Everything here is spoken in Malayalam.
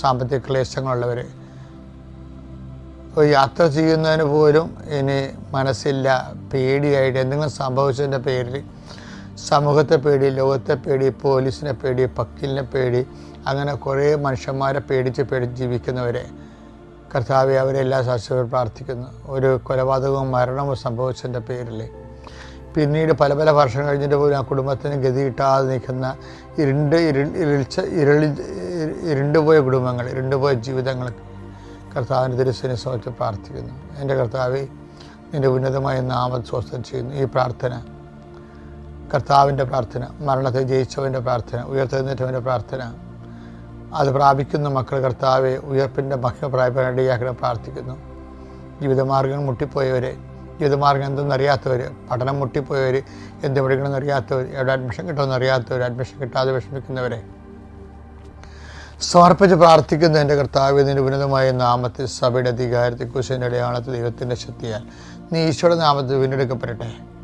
സാമ്പത്തിക ക്ലേശങ്ങളുള്ളവർ യാത്ര ചെയ്യുന്നതിന് പോലും ഇനി മനസ്സില്ല പേടിയായിട്ട് എന്തെങ്കിലും സംഭവിച്ചതിന്റെ പേരിൽ സമൂഹത്തെ പേടി ലോകത്തെ പേടി പോലീസിനെ പേടി പക്കിലിനെ പേടി അങ്ങനെ കുറേ മനുഷ്യന്മാരെ പേടിച്ച് പേടിച്ച് ജീവിക്കുന്നവരെ കർത്താവ് അവരെല്ലാം ശാശ്വതം പ്രാർത്ഥിക്കുന്നു. ഒരു കൊലപാതകവും മരണവും സംഭവിച്ചതിന്റെ പേരിൽ പിന്നീട് പല പല വർഷം കഴിഞ്ഞിട്ട് പോലും ആ കുടുംബത്തിന് ഗതി കിട്ടാതെ നിൽക്കുന്ന ഇരുണ്ട് ഇരുൾ ഇരുളിച്ച ഇരുളി ഇരുണ്ടുപോയ കുടുംബങ്ങൾ ഇരുണ്ടുപോയ ജീവിതങ്ങൾ കർത്താവിന്റെ തിരുസനെ സമയത്ത് പ്രാർത്ഥിക്കുന്നു. എന്റെ കർത്താവ് നിന്റെ ഉന്നതമായ നാമം സ്വസ്ഥം ചെയ്യുന്നു. ഈ പ്രാർത്ഥന കർത്താവിന്റെ പ്രാർത്ഥന മരണത്തെ ജയിച്ചവന്റെ പ്രാർത്ഥന ഉയർത്തെഴുന്നേറ്റവന്റെ പ്രാർത്ഥന അത് പ്രാപിക്കുന്ന മക്കൾ കർത്താവെ ഉയർപ്പിന്റെ മഹിമ പ്രാർത്ഥിക്കുന്നു. ജീവിതമാർഗം മുട്ടിപ്പോയവരെ ജീവിതമാർഗം എന്തെന്നറിയാത്തവർ പഠനം മുട്ടിപ്പോയവർ എന്ത് പഠിക്കണമെന്ന് അറിയാത്തവർ എവിടെ അഡ്മിഷൻ കിട്ടുമെന്ന് അറിയാത്തവർ അഡ്മിഷൻ കിട്ടാതെ വിഷമിക്കുന്നവരെ സമർപ്പിച്ച് പ്രാർത്ഥിക്കുന്ന എന്റെ കർത്താവ് നിന്റെ ഉന്നതമായ നാമത്തിൽ സഭയുടെ അധികാരത്തെ കുശിന്റെ അടയാളത്തിൽ ദൈവത്തിന്റെ ശക്തിയാൽ നീ ഈശോയുടെ നാമത്തിൽ വീണ്ടെടുക്കപ്പെടട്ടെ.